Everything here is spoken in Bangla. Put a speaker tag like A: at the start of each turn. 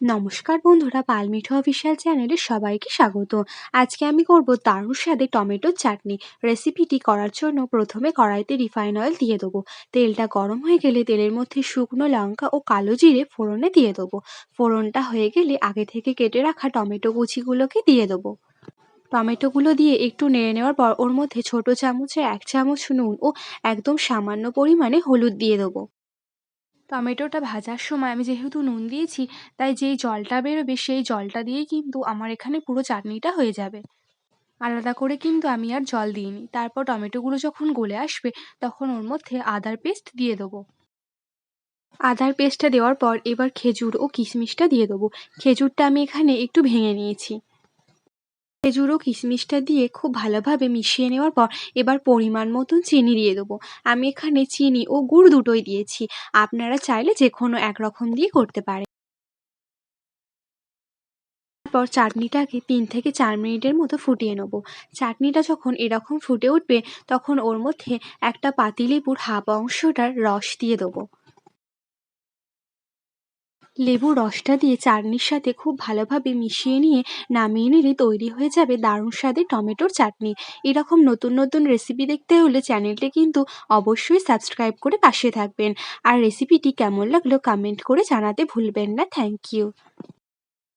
A: নমস্কার বন্ধুরা পালমিঠো অফিসিয়াল চ্যানেলে সবাইকে স্বাগত। আজকে আমি করব দারুণ স্বাদে টমেটোর চাটনি। রেসিপিটি করার জন্য প্রথমে কড়াইতে রিফাইন অয়েল দিয়ে দেবো। তেলটা গরম হয়ে গেলে তেলের মধ্যে শুকনো লঙ্কা ও কালো জিরে ফোড়নে দিয়ে দেবো। ফোড়নটা হয়ে গেলে আগে থেকে কেটে রাখা টমেটো কুচিগুলোকে দিয়ে দেবো। টমেটোগুলো দিয়ে একটু নেড়ে নেওয়ার পর ওর মধ্যে ছোট চামচে এক চামচ নুন ও একদম সামান্য পরিমাণে হলুদ দিয়ে দেবো। টমেটোটা ভাজার সময় আমি যেহেতু নুন দিয়েছি, তাই যেই জলটা বেরোবে সেই জলটা দিয়েই কিন্তু আমার এখানে পুরো চাটনিটা হয়ে যাবে। আলাদা করে কিন্তু আমি আর জল দিইনি। তারপর টমেটোগুলো যখন গলে আসবে, তখন ওর মধ্যে আদার পেস্ট দিয়ে দেবো। আদার পেস্টটা দেওয়ার পর এবার খেজুর ও কিশমিশটা দিয়ে দেবো। খেজুরটা আমি এখানে একটু ভেঙে নিয়েছি। খেজুর ও কিশমিশটা দিয়ে খুব ভালোভাবে মিশিয়ে নেওয়ার পর এবার পরিমাণ মতন চিনি দিয়ে দেবো। আমি এখানে চিনি ও গুড় দুটোই দিয়েছি। আপনারা চাইলে যে কোনো একরকম দিয়ে করতে পারেন। তারপর চাটনিটাকে তিন থেকে চার মিনিটের মতো ফুটিয়ে নেব। চাটনিটা যখন এরকম ফুটে উঠবে, তখন ওর মধ্যে একটা পাতিলেবুর হাফ অংশটার রস দিয়ে দেবো। লেবুর রসটা দিয়ে চাটনির সাথে খুব ভালোভাবে মিশিয়ে নিয়ে নামিয়ে নিলে তৈরি হয়ে যাবে দারুণ স্বাদে টমেটোর চাটনি। এরকম নতুন নতুন রেসিপি দেখতে হলে চ্যানেলটি কিন্তু অবশ্যই সাবস্ক্রাইব করে পাশে থাকবেন। আর রেসিপিটি কেমন লাগল কমেন্ট করে জানাতে ভুলবেন না। Thank you